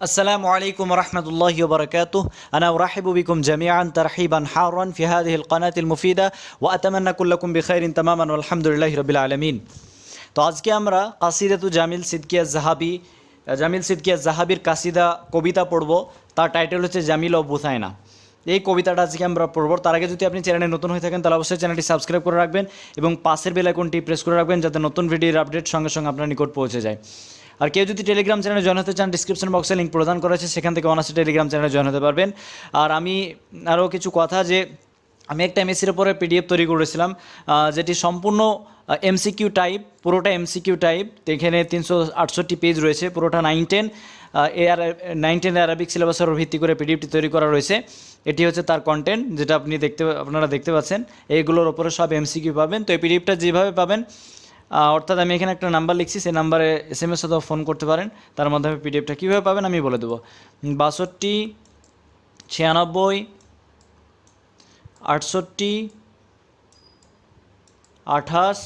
السلام عليكم ورحمة الله وبركاته أنا أرحب بكم جميعا ترحيبا حارا في هذه القناة المفيدة وأتمنى كلكم بخير تماما والحمد لله رب العالمين তো আজকে আমরা কাসিদাতু জামিল সিদ্কিয়া জাহাবি জামিল সিদ্কিয়া জাহাবির কাসিদা কবিতা পড়ব তার টাইটেল হচ্ছে জামিল ও বুথায়না এই কবিতাটা আজকে আমরা পড়ব তার আগে যদি আপনি চ্যানেলে নতুন হয়ে থাকেন তাহলে অবশ্যই চ্যানেলটি সাবস্ক্রাইব করে রাখবেন এবং পাশের বেল আইকনটি প্রেস করে রাখবেন যাতে নতুন ভিডিওর আপডেট সঙ্গে সঙ্গে আপনার নিকট পৌঁছে যায় আর কেউ যদি টেলিগ্রাম চ্যানেলে জয়েন হতে চান ডিসক্রিপশন বক্সে লিঙ্ক প্রদান করা আছে, সেখান থেকে অনার্সে টেলিগ্রাম চ্যানেলে জয়েন হতে পারবেন। আর আমি আরও কিছু কথা যে, আমি একটা এমএসির উপরে পিডিএফ তৈরি করেছিলাম যেটি সম্পূর্ণ এমসিকিউ টাইপ পুরোটা এমসিকিউ টাইপ এখানে তিনশো আটষট্টি পেজ রয়েছে, পুরোটা nine ten or nine ten Arabic সিলেবাসের ভিত্তি করে পিডিএফটি তৈরি করা রয়েছে। এটি হচ্ছে তার কন্টেন্ট যেটা আপনি দেখতে, আপনারা দেখতে পাচ্ছেন। এইগুলোর ওপরে সব এমসিকিউ পাবেন। তো এই পিডিএফটা যেভাবে পাবেন অর্থাৎ আমি এখানে একটা নাম্বার লিখছি, সেই নাম্বারে এস এম এস অথবা ফোন করতে পারেন। তার মাধ্যমে পিডিএফটা কীভাবে পাবেন আমি বলে দেবো। বাষট্টি, ছিয়ানব্বই, আটষট্টি, আঠাশ,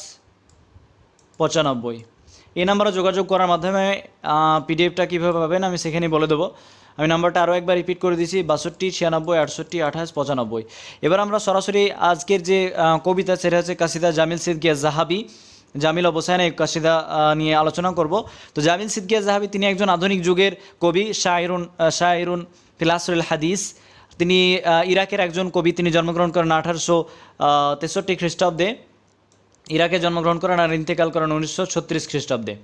পঁচানব্বই। এই নাম্বারে যোগাযোগ করার মাধ্যমে পিডিএফটা কীভাবে পাবেন আমি সেখানে বলে দেবো। আমি নাম্বারটা আরও একবার রিপিট করে দিচ্ছি বাষট্টি, ছিয়ানব্বই, আটষট্টি, আঠাশ, পঁচানব্বই। এবার আমরা সরাসরি আজকের যে কবিতা, সেটা হচ্ছে কাসিদা জামিল সিদ্দিয়া জাহাবি। জামিল অবসায়নে কাশিদা নিয়ে আলোচনা করব। তো জামিল সিদ্দিয়া জাহাবি তিনি একজন আধুনিক যুগের কবি শাহরুন শাহরুন ফিলাসুল হাদিস। তিনি ইরাকের একজন কবি, তিনি জন্মগ্রহণ করেন আঠারোশো তেষট্টি খ্রিস্টাব্দে। ইরাকে জন্মগ্রহণ করেন আর ইন্তেকাল করেন উনিশশো ছত্রিশ খ্রিস্টাব্দে।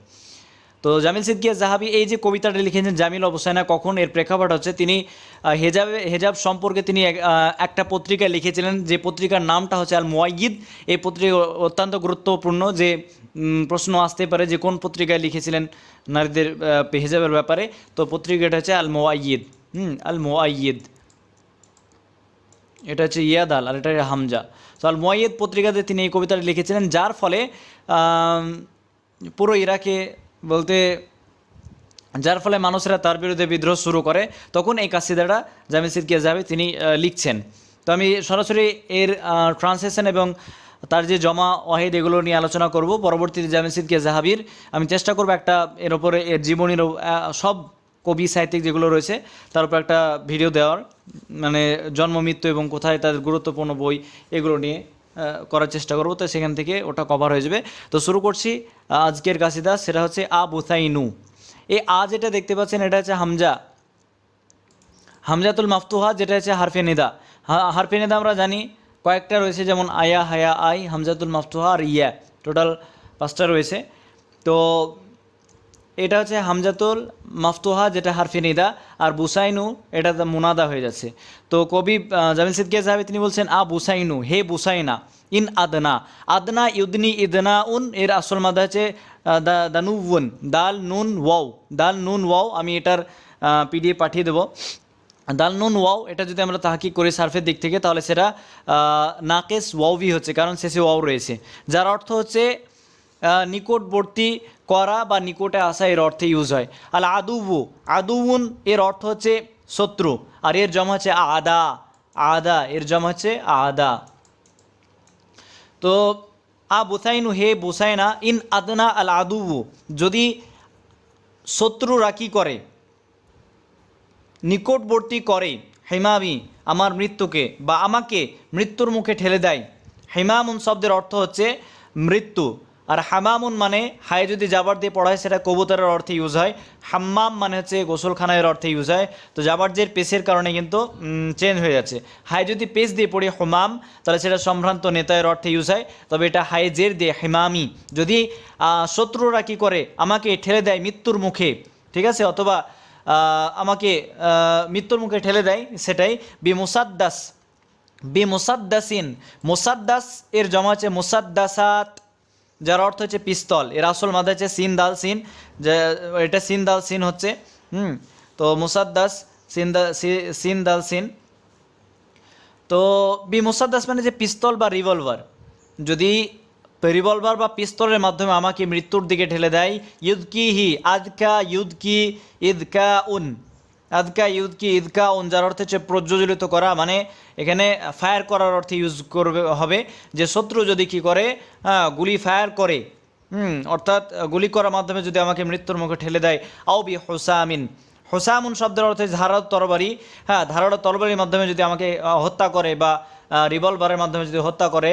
তো জামিল সিদ্দিয়া জাহাবি, এই যে কবিতাটা লিখেছেন জামিল অবসায়না কখন এর প্রেক্ষাপট হচ্ছে, তিনি হেজাবে, হেজাব সম্পর্কে তিনি এক- একটা পত্রিকায় লিখেছিলেন, যে পত্রিকার নামটা হচ্ছে আল মোয়াইয়িদ এই পত্রিকা অত্যন্ত গুরুত্বপূর্ণ, যে প্রশ্ন আসতে পারে যে কোন পত্রিকায় লিখেছিলেন নারীদের হেজাবের ব্যাপারে। তো পত্রিকাটা হচ্ছে আল মোয়াইয়িদ হুম আল মোয়াইয়িদ এটা হচ্ছে ইয়াদ আল, আর এটা হামজা। তো আল মোয়াইয়েদ পত্রিকাতে তিনি এই কবিতাটি লিখেছিলেন, যার ফলে পুরো ইরাকে বলতে, যার ফলে মানুষেরা তার বিরুদ্ধে বিদ্রোহ শুরু করে, তখন এই কাসিদাটা জামিল সিদ্দিয়া জাহাবি তিনি লিখছেন। তো আমি সরাসরি এর ট্রান্সলেশন এবং তার যে জমা ওয়াহিদ এগুলো নিয়ে আলোচনা করব। পরবর্তীতে জামিল সিদ্দিয়া জাহাবির, আমি চেষ্টা করব একটা এর ওপরে, এর জীবনীর সব কবি সাহিত্যিক যেগুলো রয়েছে, তার উপর একটা ভিডিও দেওয়ার মানে জন্ম, মৃত্যু এবং কোথায় তাদের গুরুত্বপূর্ণ বই এগুলো নিয়ে। করার চেষ্টা করব। তো সেখান থেকে ওটা কভার হয়ে যাবে। তো শুরু করছি আজকের কাশিদা, সেটা হচ্ছে আ বুথাইনু এই আ যেটা দেখতে পাচ্ছেন, এটা হচ্ছে হামজা। হামজাতুল মাফতুহা, যেটা হচ্ছে হারফে নিদা। হা- হারফে আমরা জানি, কয়েকটা রয়েছে, যেমন আয়া, হায়া, I, হামজাতুল Maftuha R yeah. Total পাঁচটা রয়েছে। তো এটা হচ্ছে হামজাতুল মাফতুহা, যেটা হারফে নিদা, আর বুসাইনু, এটা মুনাদা হয়ে যাচ্ছে। তো কবি জামিল সিদ্দিয়া সাহেব তিনি বলছেন, আ বুসাইনু, হে বুসাইনা, ইন আদনা আদনা ইউদনি ইদনা উন, এর আসল মাদা হচ্ছে দানুউন, দাল, নুন, ওয়াও, দাল, নুন, ওয়াও, আমি এটার পিডিএফ পাঠিয়ে দেবো। দাল, নুন, ওয়াও, এটা যদি আমরা তাহাকি করি সার্ফের দিক থেকে, তাহলে সেটা নাকেস ওয়াওভি হচ্ছে, কারণ শেষে ওয়াও রয়েছে। যার অর্থ হচ্ছে নিকটবর্তী করা বা নিকটে আসা এর অর্থে ইউজ হয়। আল আদুবু আদুউন এর অর্থ হচ্ছে শত্রু, আর এর জমা হচ্ছে আদা আদা, এর জমা হচ্ছে আদা। তো আ বুসাইনু হে বুসাইনা ইন আদনা আল আদুবু, যদি শত্রুরা কী করে? নিকটবর্তী করে, হেমামি, আমার মৃত্যুকে, বা আমাকে মৃত্যুর মুখে ঠেলে দেয়। হেমামুন শব্দের অর্থ হচ্ছে মৃত্যু। আর হামামুন মানে হায় যদি জাবার দিয়ে পড়ায়, সেটা কবুতরের অর্থে ইউজ হয়। হাম্মাম মানে হচ্ছে গোসলখানার অর্থে ইউজ হয়। তো জাবার জের পেসের কারণে কিন্তু চেঞ্জ হয়ে যাচ্ছে। হায় যদি পেস দিয়ে পড়ি হোমাম, তাহলে সেটা সম্ভ্রান্ত নেতায়ের অর্থে ইউজ হয়। তবে এটা হায় জের দিয়ে, হেমামি। যদি শত্রুরা কী করে, আমাকে ঠেলে দেয় মৃত্যুর মুখে, ঠিক আছে? অথবা আমাকে মৃত্যুর মুখে ঠেলে দেয়, সেটাই বি মুসাদ্দাস। বি মুসাদ্দাসিন। মুসাদ্দাস এর জমা হচ্ছে মুসাদ্দাসাত। যার অর্থ হচ্ছে পিস্তল। এর আসল মাথা হচ্ছে সিন দাল সিন এটা সিন দাল সিন হচ্ছে, হুম? তো মুসাদ্দাস সিন দা সিন দাল সিন। তো বি মুসাদ্দাস মানে যে পিস্তল বা রিভলভার যদি রিভলভার বা পিস্তলের মাধ্যমে আমাকে মৃত্যুর দিকে ঠেলে দেয় ইউদকি হি আদকা ইউদকি, ইদকা উন। আদকা ইউদকি ইদকা উন যার অর্থ হচ্ছে প্রজ্বলিত করা মানে এখানে ফায়ার করার অর্থে ইউজ করবে, হবে। যে শত্রু যদি কি করে গুলি ফায়ার করে, হুম, অর্থাৎ গুলি করার মাধ্যমে যদি আমাকে মৃত্যুর মুখে ঠেলে দেয়, আও বি হোসামিন। হোসামুন শব্দের অর্থে ধারালো তরবারি হ্যাঁ ধারালো তরবারির মাধ্যমে যদি আমাকে হত্যা করে বা রিভলভারের মাধ্যমে যদি হত্যা করে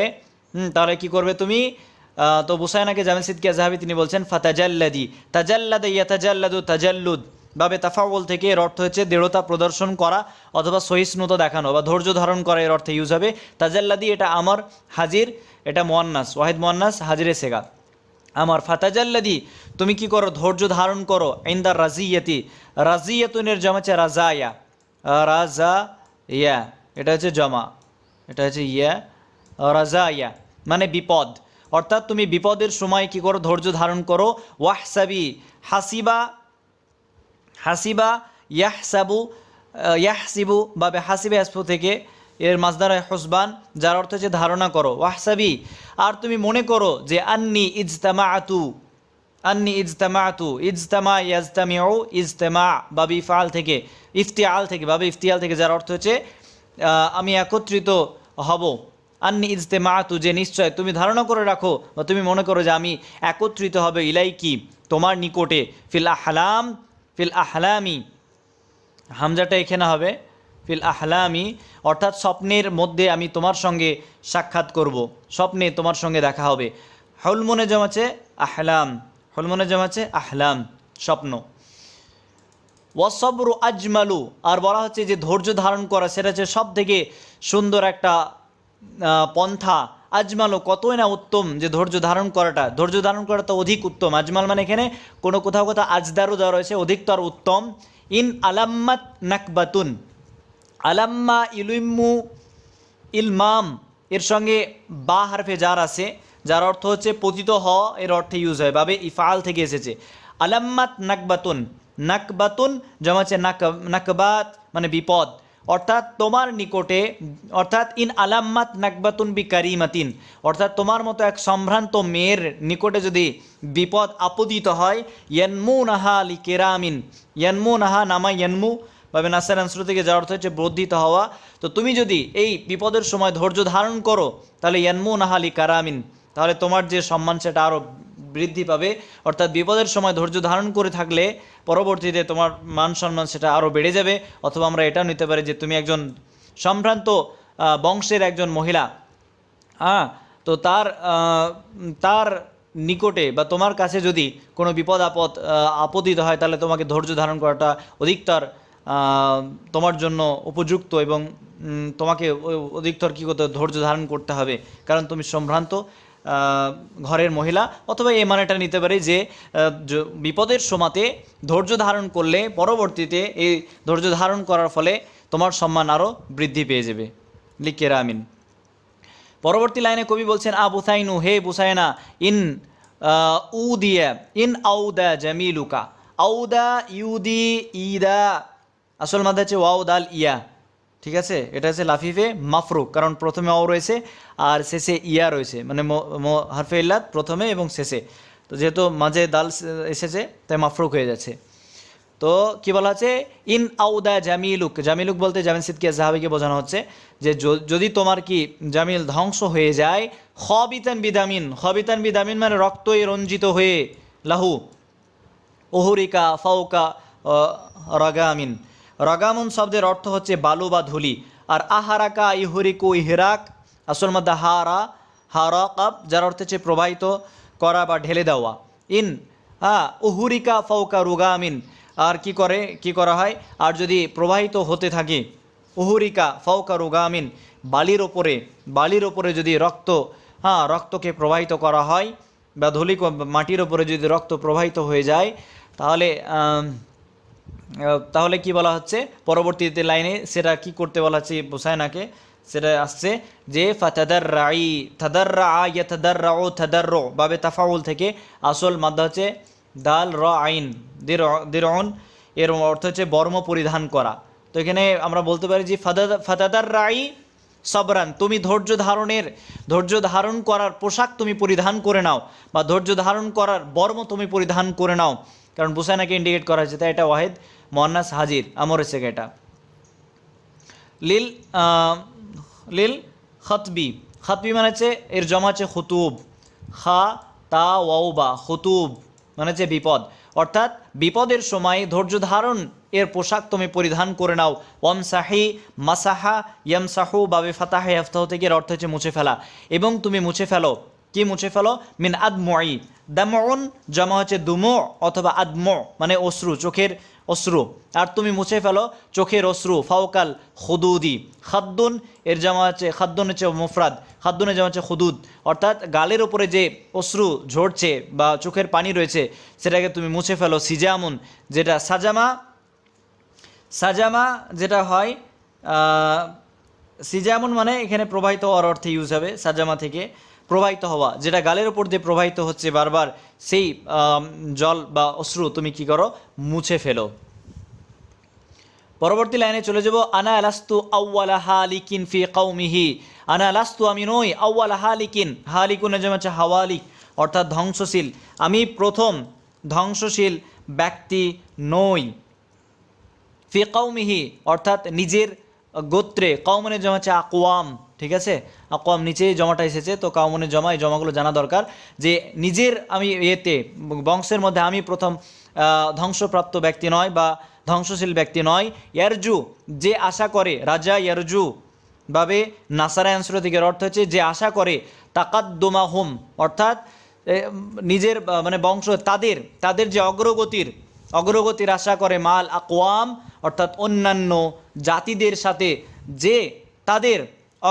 তাহলে কি করবে তুমি? তো বুসাইনাকে জামিন সিদ্দিক জাহাবি তিনি বলছেন, ফাতাজাল্লাদি তাজাল্লাদ ইয়াতাজাল্লাদু তাজাল্লুদ। বাবে তাফাউল থেকে এর অর্থ হচ্ছে দৃঢ়তা প্রদর্শন করা অথবা সহিষ্ণুতা দেখানো বা ধৈর্য ধারণ করা এর অর্থে ইউজ হবে। তাজাল্লাদি এটা আমার, হাজির, এটা মোয়ান্নাস, ওয়াহিদ মোয়ান্নাস, হাজিরে সেগা। আমার ফাতাজাল্লাদি তুমি কি করো? ধৈর্য ধারণ করো। ইন্দার রাজিয়াতি, রাজিয়াতুনের জমা হচ্ছে রাজা ইয়া রাজা ইয়া এটা হচ্ছে জমা। এটা হচ্ছে ইয়া রাজা ইয়া মানে বিপদ। অর্থাৎ তুমি বিপদের সময় কি করো? ধৈর্য ধারণ করো। ওয়াহসাবি, হাসিবা হাসিবা ইয়াহসাবু ইয়াহসিবু বা হাসিবে হাসবু থেকে এর মাজদার হয় হুসবান, যার অর্থ হচ্ছে ধারণা করো। ওয়াহসাবি, আর তুমি মনে করো যে আন্নি ইজতামা আতু আন্নি ইজতামা আতু ইজতামা ইয়াজতামিউ ইজতেমা বা ইফআল থেকে, ইফতিয়াল থেকে, বাবে ইফতিয়াল থেকে, যার অর্থ হচ্ছে আমি একত্রিত হব। আন্নি ইজতেমা আতু যে নিশ্চয় তুমি ধারণা করে রাখো বা তুমি মনে করো যে আমি একত্রিত হবে ইলাই কি তোমার নিকটে, ফিল আহলাম ফিল আহলামি, হামজাটা এখানে হবে, ফিল আহলামি, অর্থাৎ স্বপ্নের মধ্যে আমি তোমার সঙ্গে সাক্ষাৎ করব, স্বপ্নে তোমার সঙ্গে দেখা হবে। হলমনে জমাচ্ছে আহলাম হলমনে জমাচ্ছে আহলাম, স্বপ্ন। ওয়াসবরু আজমালু, আর বলা হচ্ছে যে ধৈর্য ধারণ করা, সেটা হচ্ছে সব থেকে সুন্দর একটা পন্থা আজমালু কতই না উত্তম যে ধৈর্য ধারণ করাটা। ধৈর্য ধারণ করাটা অধিক উত্তম। আজমাল মানে এখানে কোনো কোথাও কোথাও আজদারও দেওয়া রয়েছে অধিকতর উত্তম। ইন আলাম্মাত নাকবাতুন। আলাম্মা ইলুইম্মু ইলমাম, এর সঙ্গে বা হারফে যার আছে, যার অর্থ হচ্ছে পতিত হ, এর অর্থে ইউজ হয়, বাবে ইফাল থেকে এসেছে। আলাম্মাত নাকবাতুন। নাকবাতুন জমাচ্ছে নাক নাকবাত মানে বিপদ। অর্থাৎ তোমার নিকটে, অর্থাৎ ইন আলাম্মাত নাকবাতুন বি কারিমাতিন অর্থাৎ তোমার মতো এক সম্ভ্রান্ত মেয়ের নিকটে যদি বিপদ আপদিত হয় ইয়ানমু নাহা লি কেরামিন ইয়ানমু নাহা নামা ইয়ানমু, ভাবে নাসার আনসুর থেকে যার অর্থ হচ্ছে বর্ধিত হওয়া। তো তুমি যদি এই বিপদের সময় ধৈর্য ধারণ করো, তাহলে ইয়ানমু নাহা নাহালি কারামিন তাহলে তোমার যে সম্মান সেটা আরও বৃদ্ধি পাবে। অর্থাৎ বিপদের সময় ধৈর্য ধারণ করে থাকলে পরবর্তীতে তোমার মান সম্মান সেটা আরও বেড়ে যাবে। অথবা আমরা এটাও নিতে পারি যে তুমি একজন সম্ভ্রান্ত বংশের একজন মহিলা। হ্যাঁ তো তার তার নিকটে বা তোমার কাছে যদি কোনো বিপদ, আপদ আপতিত হয়, তাহলে তোমাকে ধৈর্য ধারণ করাটা অধিকতর তোমার জন্য উপযুক্ত এবং তোমাকে অধিকতর কী করতে ধৈর্য ধারণ করতে হবে। কারণ তুমি সম্ভ্রান্ত ঘরের মহিলা অথবা এই মানেটা নিতে পারি যে বিপদের সময়তে ধৈর্য ধারণ করলে পরবর্তীতে এই ধৈর্য ধারণ করার ফলে তোমার সম্মান আরও বৃদ্ধি পেয়ে যাবে। লিখেরা আমিন। পরবর্তী লাইনে কবি বলছেন আ বুসাইনু হে বুসাইনা ইন আহ, উদিয়া ইন আউদা জামিলুকা। আউদা ইউদি ইদা আসল মাধ্যমে হচ্ছে ওয়াউদাল ইয়া। ঠিক আছে? এটা হচ্ছে লাফিফে মাফরুক, কারণ প্রথমে অ রয়েছে আর শেষে ইয়া রয়েছে মানে হারফে ইল্লাত প্রথমে এবং শেষে। তো যেহেতু মাঝে দাল এসেছে, তাই মাফরুক হয়ে যাচ্ছে। তো কি বলা হচ্ছে ইন আউদা জামিলুক জামিলুক বলতে জামিল সিদ্দিক জাহাবিকে বোঝানো হচ্ছে যে যদি তোমার কি জামিল ধ্বংস হয়ে যায় হবিতান বিদামিন হবিতান বিদামিন মানে রক্তই রঞ্জিত হয়ে, লাহু, ওহরিকা ফাউকা রাগামিন। রাগামুন শব্দের অর্থ হচ্ছে বালু বা ধুলি। আর আহারাকা ইহরিকু ইহরাক, আসল মধ্যে হারা, হারাকাব, যার অর্থ হচ্ছে প্রবাহিত করা বা ঢেলে দেওয়া। ইন হ্যাঁ উহুরিকা ফৌকা রুগামিন। আর কি করে, কি করা হয়? আর যদি প্রবাহিত হতে থাকে, উহুরিকা ফৌকা রুগামিন, বালির ওপরে বালির ওপরে যদি রক্ত হ্যাঁ রক্তকে প্রবাহিত করা হয়, বা ধুলি, মাটির ওপরে যদি রক্ত প্রবাহিত হয়ে যায়, তাহলে তাহলে কি বলা হচ্ছে? পরবর্তীতে লাইনে সেটা কি করতে বলা হচ্ছে বোসায়নাকে? সেটা আসছে যে ফাতাদার রাই থাদার রা আ ইয়া থাদার রা ও থাদার রো বাবে তাফাউল থেকে আসল মাদ্দা হচ্ছে দাল, র, আইন, দির দিরন এর অর্থ হচ্ছে বর্ম পরিধান করা। তো এখানে আমরা বলতে পারি যে, ফাদাদ ফাতাদার রাই সবরান, তুমি ধৈর্য ধারণের, ধৈর্য ধারণ করার পোশাক তুমি পরিধান করে নাও, বা ধৈর্য ধারণ করার বর্ম তুমি পরিধান করে নাও। কারণ বুসাইনাকে ইন্ডিকেট করা হয়েছে, তাই এটা ওয়াহেদ মোহান্নাস হাজির, আমর এসে এটা। লিল লিল খতবি খতবি মানে হচ্ছে এর জমা হচ্ছে খুতুব। খা, তা ওয়াউবা খুতুব মানে হচ্ছে বিপদ। অর্থাৎ বিপদের সময় ধৈর্য ধারণ এর পোশাক তুমি পরিধান করে নাও। ওয়াম সাহি মাসাহা ইয়াম সাহু বাবে ফাতাহ ইয়াফতাহ থেকে এর অর্থ হচ্ছে মুছে ফেলা। এবং তুমি মুছে ফেলো। কি মুছে ফেলো? মিন আদমই। দামন জমা হচ্ছে দুমো অথবা আদম মানে অশ্রু, চোখের অশ্রু। আর তুমি মুছে ফেলো চোখের অশ্রু, ফাওকাল খুদুদি। খাদ্দুন, এর জামা হচ্ছে, খাদ্দুন হচ্ছে মুফরাদ, খাদ্দুনের জামা হচ্ছে খুদুদ। অর্থাৎ গালের ওপরে যে অশ্রু ঝরছে বা চোখের পানি রয়েছে, সেটাকে তুমি মুছে ফেলো সিজামুন, যেটা সাজামা সাজামা যেটা হয় সিজামুন মানে এখানে প্রবাহিত হওয়ার অর্থে ইউজ হবে, সাজামা থেকে। প্রবাহিত হওয়া, যেটা গালের ওপর দিয়ে প্রবাহিত হচ্ছে বারবার, সেই জল বা অশ্রু তুমি কি করো? মুছে ফেলো। পরবর্তী লাইনে চলে যাব, আনা আলাস্তু আউ্বালা হালিকিন ফি কৌমিহি আনা আলাস্তু আমি নই আউ্বালা হালিকিন। হালিকুনের যেমন হচ্ছে হাওয়ালিক, অর্থাৎ ধ্বংসশীল। আমি প্রথম ধ্বংসশীল ব্যক্তি নই। ফি কৌমিহি অর্থাৎ নিজের গোত্রে। কৌমনের জমা হচ্ছে আকোয়াম ঠিক আছে? আকোয়াম নিচে জমাটা এসেছে, তো কাউমনের জমা, এই জমাগুলো জানা দরকার যে নিজের আমি এতে বংশের মধ্যে আমি প্রথম ধ্বংসপ্রাপ্ত ব্যক্তি নয় বা ধ্বংসশীল ব্যক্তি নয়। ইয়ারজু, যে আশা করে, রাজা ইয়ারজু ভাবে নাসারা অ্যান্সার থেকে অর্থ হচ্ছে যে আশা করে তাকাদ্দুমা হোম অর্থাৎ নিজের মানে বংশ, তাদের তাদের যে অগ্রগতির অগ্রগতির আশা করে মাল আকোয়াম অর্থাৎ অন্যান্য জাতিদের সাথে যে তাদের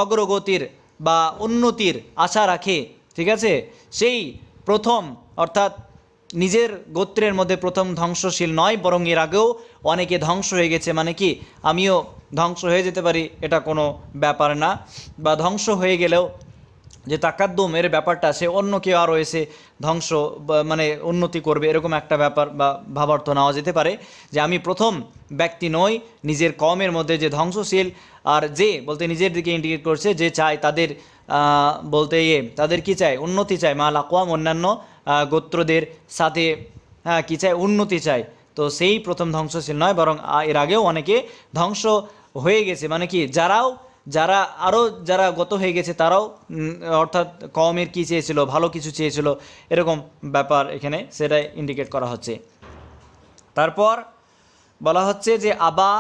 অগ্রগতির বা উন্নতির আশা রাখে, ঠিক আছে? সেই প্রথম, অর্থাৎ নিজের গোত্রের মধ্যে প্রথম ধ্বংসশীল নয়, বরং এর আগেও অনেকে ধ্বংস হয়ে গেছে। মানে কি? আমিও ধ্বংস হয়ে যেতে পারি, এটা কোনো ব্যাপার না। বা ধ্বংস হয়ে গেলেও যে তাকাদ্দুম, এর ব্যাপারটা সে অন্য কেউ আরও এসে ধ্বংস মানে উন্নতি করবে, এরকম একটা ব্যাপার বা ভাবার্থ নেওয়া যেতে পারে যে আমি প্রথম ব্যক্তি নই, নিজের কমের মধ্যে যে ধ্বংসশীল আর যে বলতে নিজের দিকে ইন্ডিকেট করছে, যে চায় তাদের বলতে ইয়ে তাদের কি চায়? উন্নতি চায়। মাল আকোয়াম অন্যান্য গোত্রদের সাথে হ্যাঁ কী চায়? উন্নতি চায়। তো সেই প্রথম ধ্বংসশীল নয়, বরং এর আগেও অনেকে ধ্বংস হয়ে গেছে। মানে কি? যারাও যারা আরও যারা গত হয়ে গেছে, তারাও অর্থাৎ কমের কী চেয়েছিল, ভালো কিছু চেয়েছিল, এরকম ব্যাপার এখানে সেটাই ইন্ডিকেট করা হচ্ছে। তারপর বলা হচ্ছে যে, আবা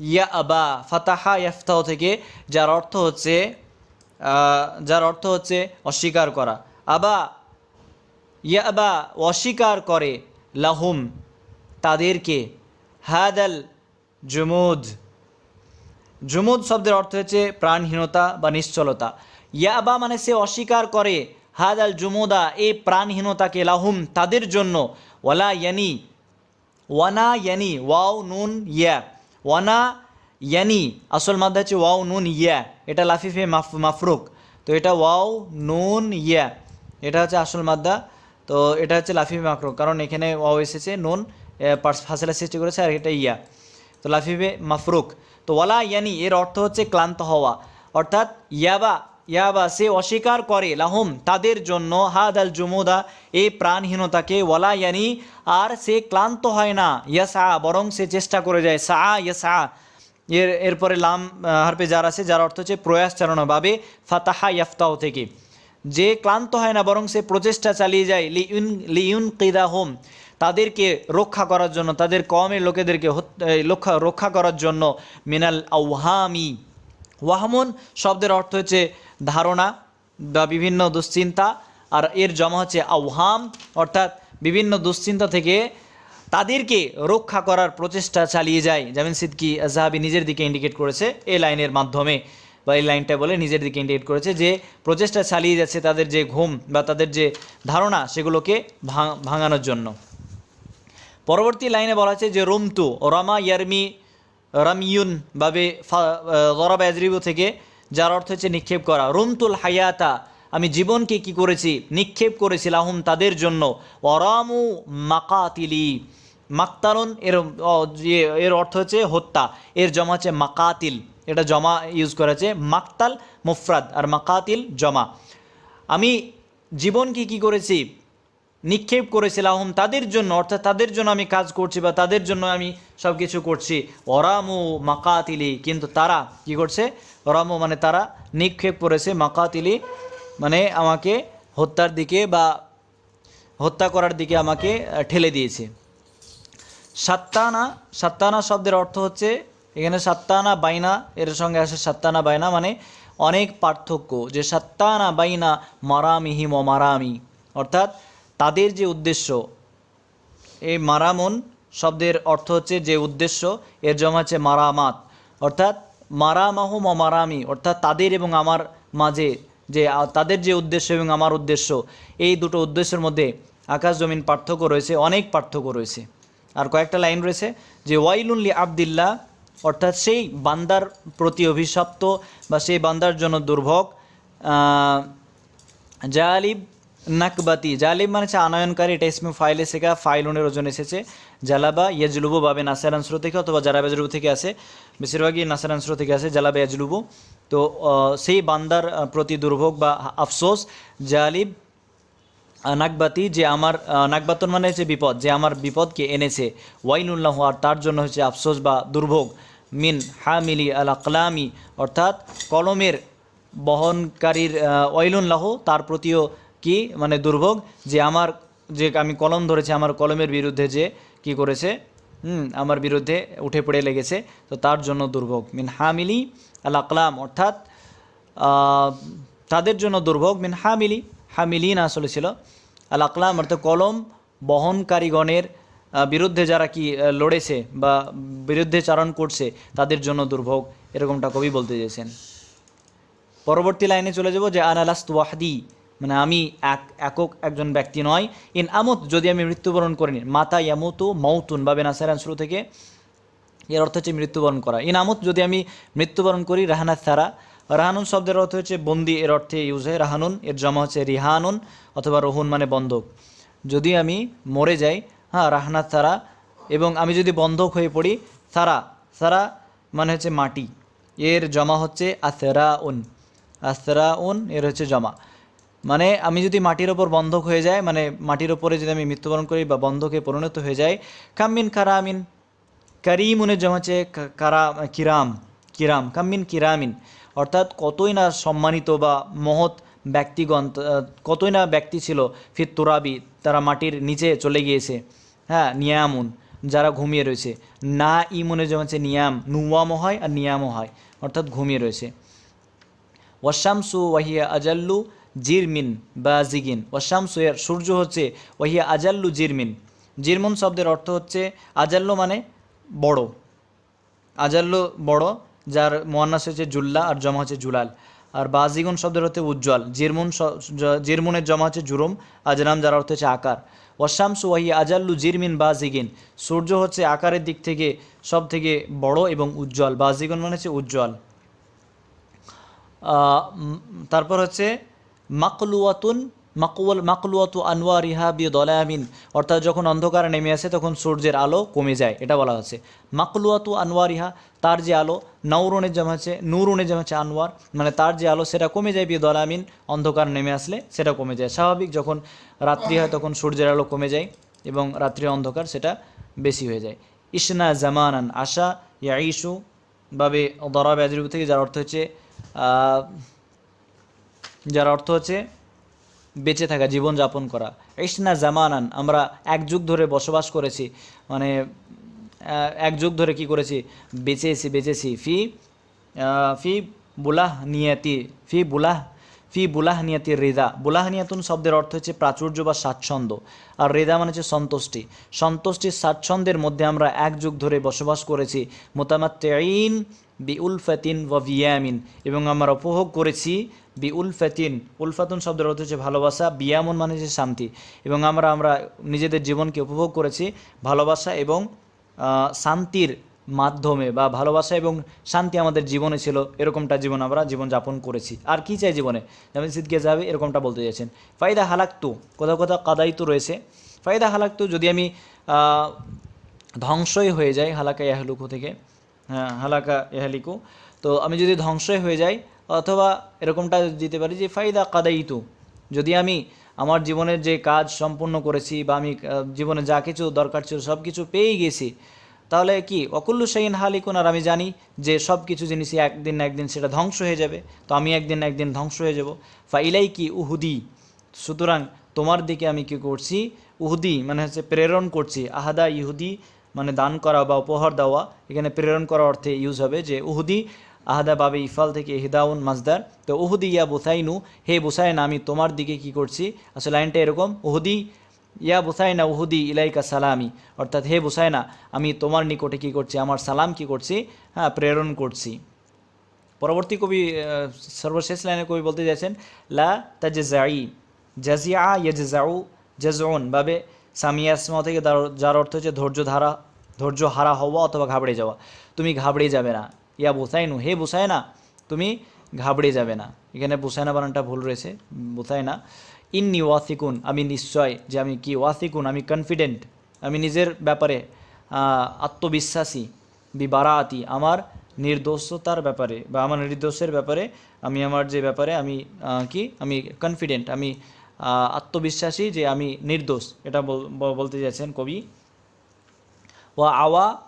ইয়া আবা, ফাতাহা ইয়াফতাহ থেকে, যার অর্থ হচ্ছে যার অর্থ হচ্ছে অস্বীকার করা। আবা ইয়া আবা, অস্বীকার করে লাহুম তাদেরকে, হাদাল জুমুদ জুমুদ শব্দের অর্থ হচ্ছে প্রাণহীনতা বা নিশ্চলতা। ইয়াবা মানে সে অস্বীকার করে হাদ আল জুমুদা এই প্রাণহীনতাকে লাহুম, তাদের জন্য। ওয়ালা ইয়ানি, ওয়ানা ইয়ানি, ওয়াও নুন ইয়া। ওয়ানা ইয়ানি, আসল মাধ্যমে হচ্ছে ওয়াও নুন ইয়া। এটা লাফিফে মাফ মাফরুক। তো এটা ওয়াও নুন ইয়া। এটা হচ্ছে আসল মাদ্দা। তো এটা হচ্ছে লাফিফে মাফরুক। কারণ এখানে ওয়াও এসেছে, নুন ফাসেলা সৃষ্টি করেছে আর এটা ইয়া। তো লাফিফে মাফরুক। তো ওয়ালা ইয়ানি, এর অর্থ হচ্ছে ক্লান্ত হওয়া। অর্থাৎ ইয়াবা ইয়াবা, সে অস্বীকার করে লাহুম, তাদের জন্য হাদ আল জুমুদা এই প্রাণহীনতাকে ওয়ালা ইয়ানি, আর সে ক্লান্ত হয় না, ইয়াসা, বরং সে চেষ্টা করে যায়, সা, ইয়াসা। এর, এরপরে লাম হারপে যার আছে, যার অর্থ হচ্ছে প্রয়াস চালানোভাবে ফাতাহা ইয়াফতাও থেকে। যে ক্লান্ত হয় না, বরং সে প্রচেষ্টা চালিয়ে যায় লিউন লিউন কিদা হোম তাদেরকে রক্ষা করার জন্য, তাদের কমের লোকেদেরকে রক্ষা রক্ষা করার জন্য মিনাল আউহামি। ওয়াহমুন শব্দের অর্থ হচ্ছে ধারণা বা বিভিন্ন দুশ্চিন্তা, আর এর জমা হচ্ছে আউহাম, অর্থাৎ বিভিন্ন দুশ্চিন্তা থেকে তাদেরকে রক্ষা করার প্রচেষ্টা চালিয়ে যায়। যেমন সিদ্কি জাহাবি নিজের দিকে ইন্ডিকেট করেছে এই লাইনের মাধ্যমে, বা এই লাইনটা বলে নিজের দিকে ইন্ডিকেট করেছে যে প্রচেষ্টা চালিয়ে যাচ্ছে তাদের যে ঘুম বা তাদের যে ধারণা সেগুলোকে ভাঙ- ভাঙানোর জন্য। পরবর্তী লাইনে বলা আছে যে রোমতু, রমা ইয়ারমি রামিউন বাবে গরব এজরিবু থেকে, যার অর্থ হচ্ছে নিক্ষেপ করা। রুমতুল হায়াতা, আমি জীবনকে কি করেছি? নিক্ষেপ করেছি লাহুম তাদের জন্য। অরামু মাকাতিলি মাক্তারুন এর এর অর্থ হচ্ছে হত্যা। এর জমা হচ্ছে মাকাতিল। এটা জমা ইউজ করা আছে মাকতাল, মুফরাদ, আর মাকাতিল জমা। আমি জীবনকে কি করেছি? নিক্ষেপ করেছিলাম তাদের জন্য, অর্থাৎ তাদের জন্য আমি কাজ করছি বা তাদের জন্য আমি সব কিছু করছি। অরামু মাকাতিলি, কিন্তু তারা কি করছে? অরামু মানে তারা নিক্ষেপ করেছে মাকাতিলি মানে আমাকে হত্যার দিকে বা হত্যা করার দিকে আমাকে ঠেলে দিয়েছে। সাত্তানা সাত্তানা শব্দের অর্থ হচ্ছে, এখানে সাত্তানা বাইনা, এর সঙ্গে আসে সাত্তানা বাইনা মানে অনেক পার্থক্য। যে সাত্তানা বাইনা মারামিহিম মারামি, অর্থাৎ তাদের যে উদ্দেশ্য, এই মারামন শব্দের অর্থ হচ্ছে যে উদ্দেশ্য, এর জমা হচ্ছে মারামাত। অর্থাৎ মারামাহুম ও মারামি, অর্থাৎ তাদের এবং আমার মাঝে যে তাদের যে উদ্দেশ্য এবং আমার উদ্দেশ্য, এই দুটো উদ্দেশ্যের মধ্যে আকাশ জমিন পার্থক্য রয়েছে, অনেক পার্থক্য রয়েছে। আর কয়েকটা লাইন রয়েছে যে ওয়াইলুল্লি আবদিল্লা অর্থাৎ সেই বান্দার প্রতি অভিশপ্ত বা সেই বান্দার জন্য দুর্ভোগ জালিব নাকবাতি। জালিব মানে হচ্ছে আনয়নকারী, এটা ইসমে ফাইল এসেগা ফাইলুনের ওজন এসেছে। জালাবা ইয়াজলুবু বাবে নাসের আনসর থেকে অথবা জারাব ইয়াজলুবু থেকে আসে। বেশিরভাগই নাসের আনসর থেকে আসে জালাবা ইয়াজলুবু। তো সেই বান্দার প্রতি দুর্ভোগ বা আফসোস, জালিব নাকবাতি যে আমার নাকবাতন মানে হচ্ছে বিপদ, যে আমার বিপদকে এনেছে। ওয়াইনুল্লাহ, আর তার জন্য হচ্ছে আফসোস বা দুর্ভোগ। মিন হামিলি আল আকলামি, অর্থাৎ কলমের বহনকারীর ওয়াইলুল্লাহ, তার প্রতিও কি মানে দুর্ভোগ যে আমার যে আমি কলম ধরেছি, আমার কলমের বিরুদ্ধে যে কি করেছে, হুম, আমার বিরুদ্ধে উঠে পড়ে লেগেছে, তো তার জন্য দুর্ভোগ। মিন হামিলি আল আকলাম, অর্থাৎ তাদের জন্য দুর্ভোগ। মিন হামিলি হামিলি না আসলে ছিল। আল আকলাম অর্থাৎ কলম বহনকারীগণের বিরুদ্ধে যারা কি লড়েছে বা বিরুদ্ধে চারণ করছে, তাদের জন্য দুর্ভোগ। এরকমটা কবি বলতে চেয়েছেন। পরবর্তী লাইনে চলে যাব যে আনালাস্ত ওয়াহদি। মানে আমি এক, একক একজন ব্যক্তি নয়। ইন আমত, যদি আমি মৃত্যুবরণ করিনি মাতা ইয়ামুতু মৌতুন বা বেনাসারান শুরু থেকে, এর অর্থ হচ্ছে মৃত্যুবরণ করা। ইন আমত, যদি আমি মৃত্যুবরণ করি, রাহানা সারা। রাহানুন শব্দের অর্থ হচ্ছে বন্দি, এর অর্থে ইউজ হয় রাহানুন। এর জমা হচ্ছে রিহানুন, অথবা রহুন মানে বন্ধক। যদি আমি মরে যাই হ্যাঁ রাহানা সারা, এবং আমি যদি বন্ধক হয়ে পড়ি, সারা সারা মানে হচ্ছে মাটি। এর জমা হচ্ছে আসরা উন আসরা উন এর হচ্ছে জমা। মানে আমি যদি মাটির ওপর বন্ধক হয়ে যায় মানে মাটির ওপরে যদি আমি মৃত্যুবরণ করি বা বন্ধকে পরিণত হয়ে যাই কামিন কারামিন কারিমুনের জমা কারা, কিরাম কিরাম কামিন কিরামিন। অর্থাৎ কতই না সম্মানিত বা মহৎ ব্যক্তিগণ কতই না ব্যক্তি ছিল ফির তোরাবি, তারা মাটির নিচে চলে গিয়েছে। হ্যাঁ নিয়ামুন, যারা ঘুমিয়ে রয়েছে। না ইমুনের জমা হচ্ছে নিয়াম নুয়ামও হয় আর নিয়ামও হয়, অর্থাৎ ঘুমিয়ে রয়েছে। ওয়াশামসু ওয়াহিয়া আজাল্লু জিরমিন, বা জিগিন। ওয়াশামসু এর সূর্য হচ্ছে, ওয়াহিয়া আজাল্লু জিরমিন। জিরমুন শব্দের অর্থ হচ্ছে, আজাল্লু মানে বড়। আজাল্লু বড়, যার মোয়ান্নাস হচ্ছে জুল্লা আর জমা হচ্ছে জুলাল। আর বাজিগুন শব্দের হচ্ছে উজ্জ্বল। জিরমুন জিরমুনের জমা হচ্ছে জুরুম, আজরাম যার অর্থ হচ্ছে আকার। ওয়াশামসু ওয়াহি আজাল্লু জিরমিন বাজিগিন সূর্য হচ্ছে আকারের দিক থেকে সব থেকে বড় এবং উজ্জ্বল। বাজিগুন মানে হচ্ছে উজ্জ্বল। তারপর হচ্ছে মাকলুয়াতুন, মাকুয়াল, মাকলুয়াতু আনোয়ারিহা বি দলায়ামিন অর্থাৎ যখন অন্ধকার নেমে আসে, তখন সূর্যের আলো কমে যায়। এটা বলা হচ্ছে। মাকলুয়াতু আনোয়ারিহা তার যে আলো নৌরনের জমা হচ্ছে, নুরুনের জমা হচ্ছে আনোয়ার মানে তার যে আলো, সেটা কমে যায় বি দলায়ামিন অন্ধকার নেমে আসলে সেটা কমে যায়। স্বাভাবিক যখন রাত্রি হয়, তখন সূর্যের আলো কমে যায় এবং রাত্রির অন্ধকার সেটা বেশি হয়ে যায়। ইসনা জামানান, আশা ইয়া ইসু বাবে দরাব থেকে, যার অর্থ হচ্ছে যার অর্থ হচ্ছে বেঁচে থাকা জীবন যাপন করা। ইসনা জামানান, আমরা এক যুগ ধরে বসবাস করেছি মানে এক যুগ ধরে কি করেছি? বেঁচেছি বেঁচেছি। ফি ফি বুলাহ নিয়াতি, ফি বুলাহ ফি বুলাহ নিয়াতি রেদা। বুলাহ নিয়াতুন শব্দের অর্থ হচ্ছে প্রাচুর্য বা স্বাচ্ছন্দ্য। আর রেদা মানে হচ্ছে সন্তুষ্টি। সন্তুষ্টির স্বাচ্ছন্দ্যের মধ্যে আমরা এক যুগ ধরে বসবাস করেছি মোতামাত্তেইন বি উলফাতিন ওয়া ভিয়ামিন এবং আমরা উপভোগ করেছি বি উলফাতিন উলফাতুন শব্দের অর্থ হচ্ছে ভালোবাসা, বিয়ামন মানে হচ্ছে শান্তি। এবং আমরা আমরা নিজেদের জীবনকে উপভোগ করেছি ভালোবাসা এবং শান্তির মাধ্যমে বা ভালোবাসা এবং শান্তি আমাদের জীবনে ছিল, এরকমটা জীবন আমরা জীবনযাপন করেছি। আর কি চাই জীবনে? যেমন সিদ্কে যাবে, এরকমটা বলতে চাইছেন। ফায়দা হালাক্তু, কোথাও কোথাও কাদাইতু রয়েছে। ফায়দা হালাক্তু, যদি আমি ধ্বংসই হয়ে যাই, হালাকা ইয়াহলুকু থেকে হ্যাঁ হালাকা ইহালিকু তো আমি যদি ধ্বংসই হয়ে যাই অথবা এরকমটা দিতে পারি যে ফায়দা কাদাইতু যদি আমি আমার জীবনের যে কাজ সম্পূর্ণ করেছি বা আমি জীবনে যা কিছু দরকার ছিল সব কিছু পেয়েই গেছি, তাহলে কি অকুল্লু শাহিন হালিকুন? আর আমি জানি যে সব কিছু জিনিসই একদিন না একদিন সেটা ধ্বংস হয়ে যাবে। তো আমি একদিন না একদিন ধ্বংস হয়ে যাব। ফাইলাই কি উহুদি, সুতরাং তোমার দিকে আমি কি করছি? উহুদি মানে হচ্ছে প্রেরণ করছি। আহাদা ইহুদি মানে দান করা বা উপহার দেওয়া। এখানে প্রেরণ করা অর্থে ইউজ হবে যে, উহুদি আহাদা বাবে ইফাল থেকে হিদাউন মাজদার। তো উহুদি ইয়া বুসাইনু, হে বুসাইন, আমি তোমার দিকে কি করছি? আসলে লাইনটা এরকম, উহুদি ইয়া বুসাইনা, উহুদি ইলাইকা সালামি। অর্থাৎ, হে বুসাইনা, আমি তোমার নিকটে কি করছি? আমার সালাম কি করছি? হ্যাঁ প্রেরণ করছি। পরবর্তী কবি সর্বশেষ লাইনে কবি বলতে চাইছেন, লা তাজজাই জাজিয়া ইয়াজাউ জাজউন ভাবে সামিয়াসমা থেকে যার- যার অর্থ হচ্ছে ধৈর্য ধারা, ধৈর্য হারা হওয়া অথবা ঘাবড়ে যাওয়া। তুমি ঘাবড়ে যাবে না। ইয়া বুসাইনু, হে বুসাইনা, তুমি ঘাবড়ে যাবে না। এখানে বুসাইনা বানানটা ভুল রয়েছে, বুসাইনা। ইন্নি ওয়াসিকুন, আমি নিশ্চয় যে আমি কি ওয়াসিকুন, আমি কনফিডেন্ট আমি নিজের ব্যাপারে আত্মবিশ্বাসী, বিবারাতি, আমার নির্দোষতার ব্যাপারে, বা আমার নির্দোষের ব্যাপারে, আমি আমার যে ব্যাপারে আমি কি, আমি কনফিডেন্ট আমি আত্মবিশ্বাসী যে আমি নির্দোষ, এটা বল- বলতে চাইছেন কবি। ওয়া আওয়া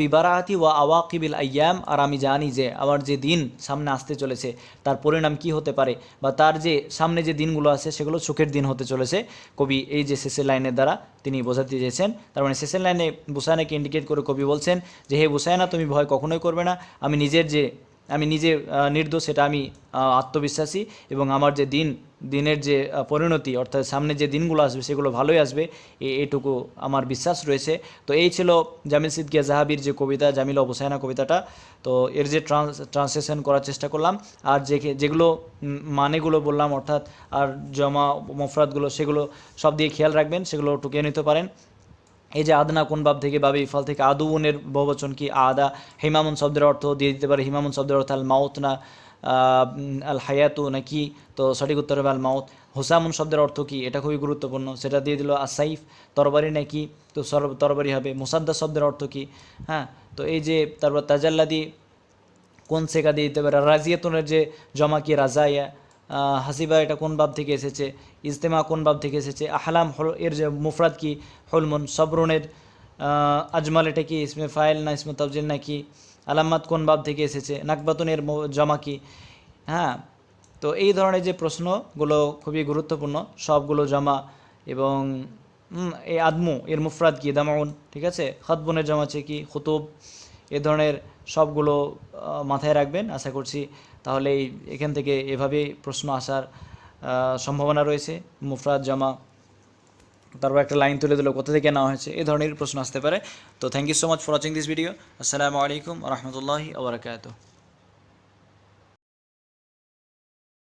বিবারাহাতি ওয়া আওয়াকিবিল আয়াম আর আমি জানি যে আমার যে দিন সামনে আসতে চলেছে, তার পরিণাম কি হতে পারে বা তার যে সামনে যে দিনগুলো আছে, সেগুলো সুখের দিন হতে চলেছে। কবি এই যে শেষের লাইনের দ্বারা তিনি বোঝাতে চেয়েছেন। তার মানে শেষের লাইনে বুসায়নাকে ইন্ডিকেট করে কবি বলছেন যে, হে বুসায়না তুমি ভয় কখনোই করবে না। আমি নিজের যে আমি নিজে নির্দোষ, সেটা আমি আত্মবিশ্বাসী এবং আমার যে দিন, দিনের যে পরিণতি, অর্থাৎ সামনে যে দিনগুলো আসবে, সেগুলো ভালোই আসবে, এ- এইটুকু আমার বিশ্বাস রয়েছে। তো এই ছিল জামিল সিদ্দিয়া জাহাবির যে কবিতা, জামিল অবসায়না কবিতাটা। তো এর যে ট্রান্স ট্রান্সলেশন করার চেষ্টা করলাম, আর যে, যেগুলো মানেগুলো বললাম, অর্থাৎ আর জমা মফরাতগুলো সেগুলো সব দিয়ে খেয়াল রাখবেন, সেগুলো টুকিয়ে নিতে পারেন। এই যে আদনা কোন বাব থেকে বাবে ইফাল থেকে আদুনের বহুবচন কি? আদা। হিমামুন শব্দের অর্থ দিয়ে দিতে পারে, হিমামুন শব্দের অর্থ আল মাউত না আল হায়াতু নাকি তো সঠিক উত্তর হবে আল মাউত। হুসামুন শব্দের অর্থ কি? এটা খুবই গুরুত্বপূর্ণ। সেটা দিয়ে দিল আসাইফ তরবারি নাকি তো তরবারি হবে। মুসাদ্দা শব্দের অর্থ কি? হ্যাঁ তো এই যে তারপর তাজাল্লাদি কোন সেকা দিয়ে দিতে পারে? রাজিয়াতুনের যে জমা কি? রাজাইয়া হাসিবা এটা কোন বাব থেকে এসেছে? ইজতেমা কোন বাব থেকে এসেছে? আহলাম হল, এর যে মুফরাদ কি? হলমন, সবরুনের আজমাল এটা কি? ইসমে ফাইল না ইসমে তবজিল নাকি? আলাম্মাত কোন বাব থেকে এসেছে? নাকবাতুনের জমা কি? হ্যাঁ তো এই ধরনের যে প্রশ্নগুলো খুবই গুরুত্বপূর্ণ, সবগুলো জমা এবং এই আদমু, এর মুফরাদ কি? দামাউন, ঠিক আছে? খতবনের জমা আছে কি? খুতুব, এ ধরনের সবগুলো মাথায় রাখবেন। আশা করছি তাহলে এই- এখান থেকে এভাবে প্রশ্ন আসার সম্ভাবনা রয়েছে। মুফরাদ, জামা, তারপর একটা লাইন তুলে দিল, কোথা থেকে নেওয়া হয়েছে? এই ধরনের প্রশ্ন আসতে পারে। তো thank you so much for watching this video আসসালামু আলাইকুম রহমতুল্লাহি আবরকাত